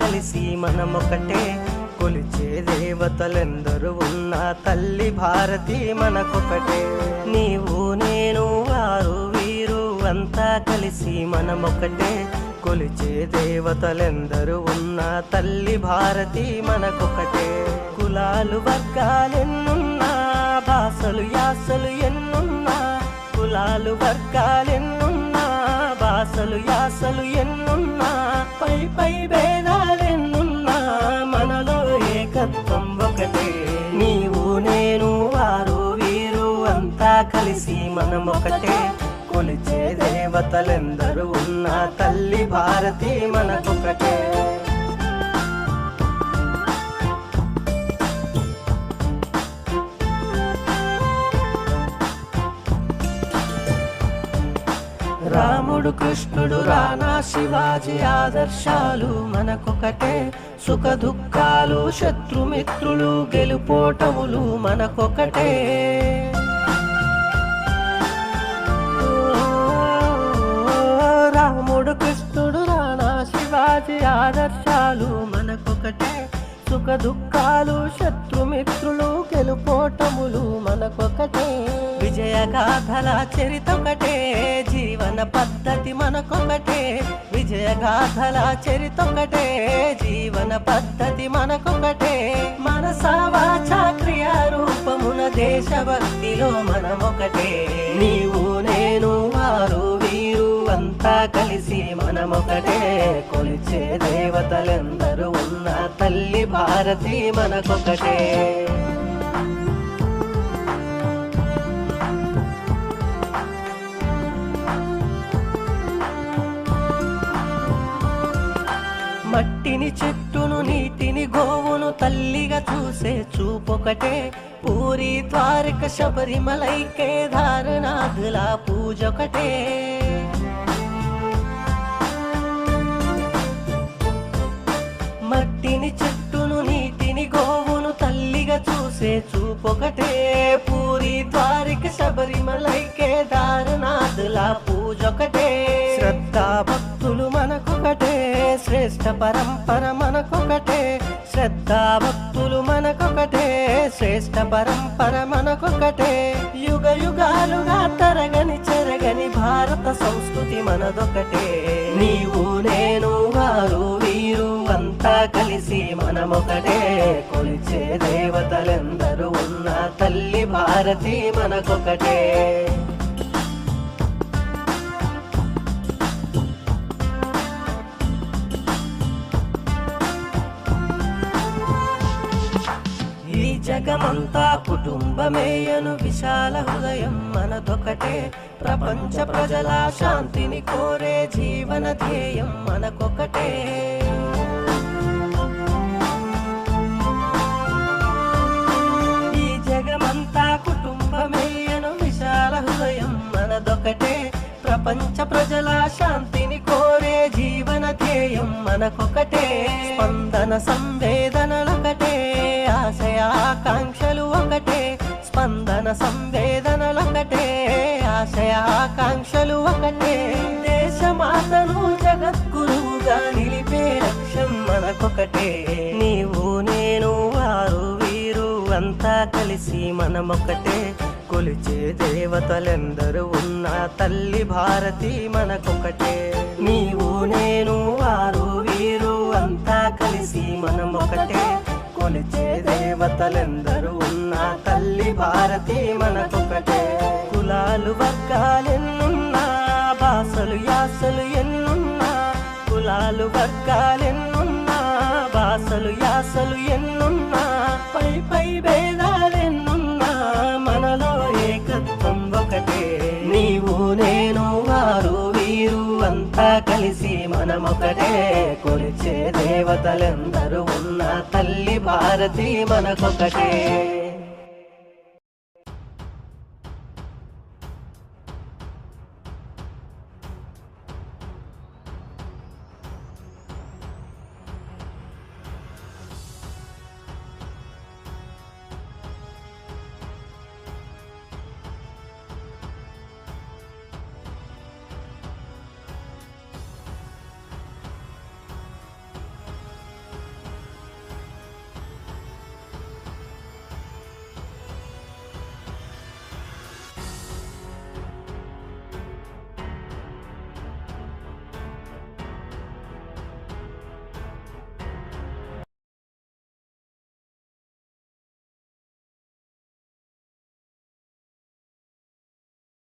కలిసి మనమొకటే కొలిచే దేవతలెందరూ ఉన్న తల్లి భారతి మనకొకటే. నీవు నేను వారు వీరు అంతా కలిసి మనమొకటే కొలిచే దేవతలెందరూ ఉన్న తల్లి భారతి మనకొకటే. కులాలు వర్గాలెన్నున్నా భాషలు యాసలు ఎన్నున్నా కులాలు వర్గాలెన్నున్నా భాషలు యాసలు ఎన్నున్నా పై పై భేదాలెన్నున్నా మనలో ఏకత్వం ఒకటే. నీవు నేను వారు వీరు అంతా కలిసి మనం ఒకటే కొలిచే దేవతలెందరూ ఉన్న తల్లి భారతి మనకొకటే. రాముడు కృష్ణుడు రానా శివాజీ ఆదర్శాలు మనకొకటే. సుఖ దుఃఖాలు శత్రుమిత్రులు గెలుపోటములు మనకొకటే. రాముడు కృష్ణుడు రానా శివాజీ ఆదర్శాలు మనకొకటే. సుఖ దుఃఖాలు శత్రుమిత్రులు గెలుపోటములు మనకొకటే. విజయగాథల చరితొకటే జీవన పద్ధతి మనకొకటే. విజయగాథల చరితొకటే జీవన పద్ధతి మనకొకటే మనసా వాచా క్రియా రూపమున దేశభక్తిలో మనమొకటే. నీవు నేను వారు వీరు అంతా కలిసి మనమొకటే. కొలిచే దేవతలెందరూ ఉన్న తల్లి భారతి మనకొకటే. మట్టిని చెట్టును నీటిని గోవును తల్లిగా చూసే చూపొకటే. పూరి ద్వారక శబరిమలై పూజ పూజొకటే. మట్టిని చెట్టును నీటిని గోవును తల్లిగా చూసే చూపొకటే. పూరి ద్వారిక శబరిమలై పూజ పూజొకటే. శ్రద్ధా భక్తులు మనకొకటే శ్రేష్ఠ పరంపర మనకొకటే శ్రద్ధా భక్తులు మనకొకటే శ్రేష్ట పరంపర మనకొకటే. యుగ యుగాలుగా తరగని చెరగని భారత సంస్కృతి మనదొకటే. నీవు నేను వారు వీరు అంతా కలిసి మనమొకటే. కొలిచే దేవతలెందరూ ఉన్న తల్లి భారతి మనకొకటే. జగమంతా కుటుంబమేయను విశాల హృదయం మనదొకటే. ప్రపంచ ప్రజల శాంతిని కోరే జీవన ధ్యేయం మనకొకటే. ఈ జగమంతా కుటుంబమేయను విశాల హృదయం మనదొకటే. ప్రపంచ ప్రజల శాంతిని కోరే జీవన ధ్యేయం మనకొకటే. స్పందన సంవేదనల సంవేదనలొకటే ఆశయ ఆకాంక్షలు ఒకటే. దేశమాతను జగద్గురువుగా నిలిపే లక్ష్యం మనకొకటే. నీవు నేను వారు వీరు అంతా కలిసి మనమొకటే కొలిచే దేవతలందరూ ఉన్న తల్లి భారతి మనకొకటే. నీవు నేను వారు వీరు అంతా కలిసి మనమొకటే కొలిచే దేవతలందరూ తల్లి భారతి మనకొకటే. కులాలు వర్గాలెన్నున్నా భాషలు యాసలు ఎన్నున్నా కులాలు వర్గాలెన్నున్నా భాషలు యాసలు ఎన్నున్నా పై పై భేదాలెన్నున్నా మనలో ఏకత్వం ఒకటే. నీవు నేను వారు వీరు అంతా కలిసి మనమొకటే. కొలిచే దేవతలందరూ ఉన్న తల్లి భారతి మనకొకటే.